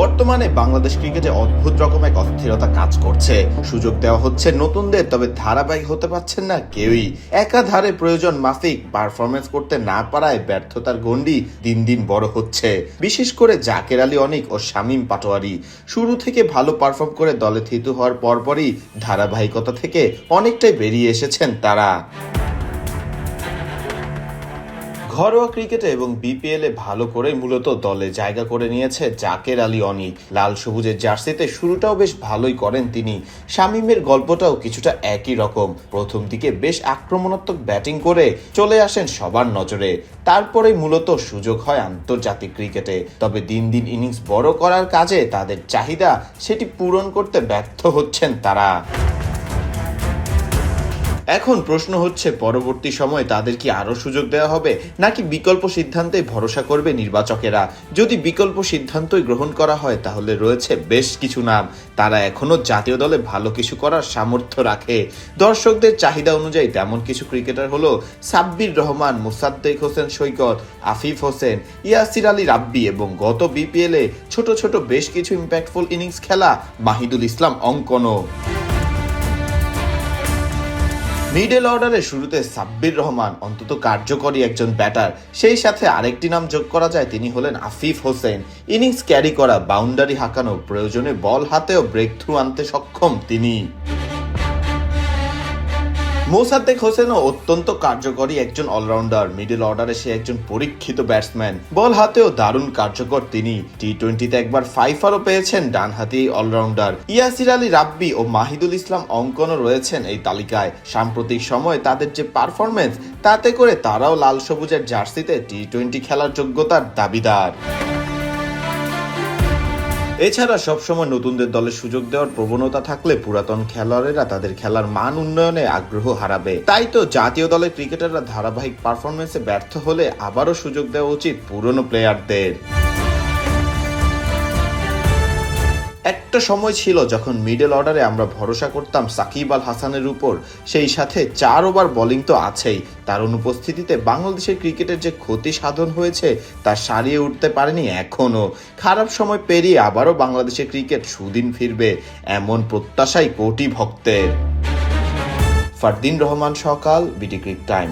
বর্তমানে বাংলাদেশ ক্রিকেটে অদ্ভুত রকম এক অস্থিরতা কাজ করছে। সুযোগ দেওয়া হচ্ছে নতুনদের, তবে ধারাবাহিক হতে পারছেন না কেউই। একাধারে প্রয়োজন মাফিক পারফরমেন্স করতে না পারায় ব্যর্থতার গণ্ডি দিন দিন বড় হচ্ছে। বিশেষ করে জাকের আলী অনিক ও শামীম পাটোয়ারি। শুরু থেকে ভালো পারফর্ম করে দলে থিতু হওয়ার পরপরই ধারাবাহিকতা থেকে অনেকটাই বেরিয়ে এসেছেন তারা। ঘরোয়া ক্রিকেটে এবং বিপিএল ভালো করে মূলত দলে জায়গা করে নিয়েছে জাকের আলী অনিক লাল সবুজের জার্সিতে শুরুটাও বেশ ভালোই করেন তিনি। শামীমের গল্পটাও কিছুটা একই রকম। প্রথম দিকে বেশ আক্রমণাত্মক ব্যাটিং করে চলে আসেন সবার নজরে। তারপরেই মূলত সুযোগ হয় আন্তর্জাতিক ক্রিকেটে। তবে দিন দিন ইনিংস বড় করার কাজে তাদের চাহিদা সেটি পূরণ করতে ব্যর্থ হচ্ছেন তারা। এখন প্রশ্ন হচ্ছে, পরবর্তী সময়ে তাদের কি আরও সুযোগ দেওয়া হবে? নাকি বিকল্প সিদ্ধান্তে ভরসা করবে নির্বাচকেরা? যদি বিকল্প সিদ্ধান্তই গ্রহণ করা হয়, তাহলে রয়েছে বেশ কিছু নাম। তারা এখনও জাতীয় দলে ভালো কিছু করার সামর্থ্য রাখে। দর্শকদের চাহিদা অনুযায়ী তেমন কিছু ক্রিকেটার হলো সাব্বির রহমান, মুসাদ্দেক হোসেন সৈকত, আফিফ হোসেন, ইয়াসির আলী রাব্বি এবং গত বিপিএল ছোট ছোট বেশ কিছু ইম্প্যাক্টফুল ইনিংস খেলা মাহিদুল ইসলাম অঙ্কনও। মিডল অর্ডারের শুরুতে সাব্বির রহমান, অন্তত কার্যকরী একজন ব্যাটার। সেই সাথে আরেকটি নাম যোগ করা যায়, তিনি হলেন আফিফ হোসেন। ইনিংস ক্যারি করা, বাউন্ডারি হাঁকানো প্রয়োজনে বল হাতেও ব্রেক থ্রু আনতে সক্ষম তিনি। মোসাদ্দেক হোসেনও অত্যন্ত কার্যকরী একজন অলরাউন্ডার মিডল অর্ডারে সে একজন পরীক্ষিত ব্যাটসম্যান বল হাতেও দারুণ কার্যকর তিনি। টি টোয়েন্টিতে একবার ফাইফারও পেয়েছেন ডানহাতি অলরাউন্ডার ইয়াসির আলী রাব্বি ও মাহিদুল ইসলাম অঙ্কনও রয়েছেন এই তালিকায়। সাম্প্রতিক সময়ে তাদের যে পারফরমেন্স তাতে করে তারাও লাল সবুজের জার্সিতে টি টোয়েন্টি খেলার যোগ্যতার দাবিদার। এছাড়া সবসময় নতুনদের দলে সুযোগ দেওয়ার প্রবণতা থাকলে পুরাতন খেলোয়াড়েরা তাদের খেলার মান উন্নয়নে আগ্রহ হারাবে। তাই তো জাতীয় দলের ক্রিকেটাররা ধারাবাহিক পারফরমেন্সে ব্যর্থ হলে আবারও সুযোগ দেওয়া উচিত পুরনো প্লেয়ারদের একটা সময় ছিল যখন মিডল অর্ডারে আমরা ভরসা করতাম সাকিব আল হাসানের উপর। সেই সাথে চার ওভার বোলিং তো আছেই। তার অনুপস্থিতিতে বাংলাদেশের ক্রিকেটের যে ক্ষতি সাধন হয়েছে, তা সারিয়ে উঠতে পারেনি এখনও খারাপ সময় পেরিয়ে আবারও বাংলাদেশের ক্রিকেট সুদিন ফিরবে, এমন প্রত্যাশাই কোটি ভক্তের। ফারদিন রহমান, সকাল, বিটি ক্রিক টাইম।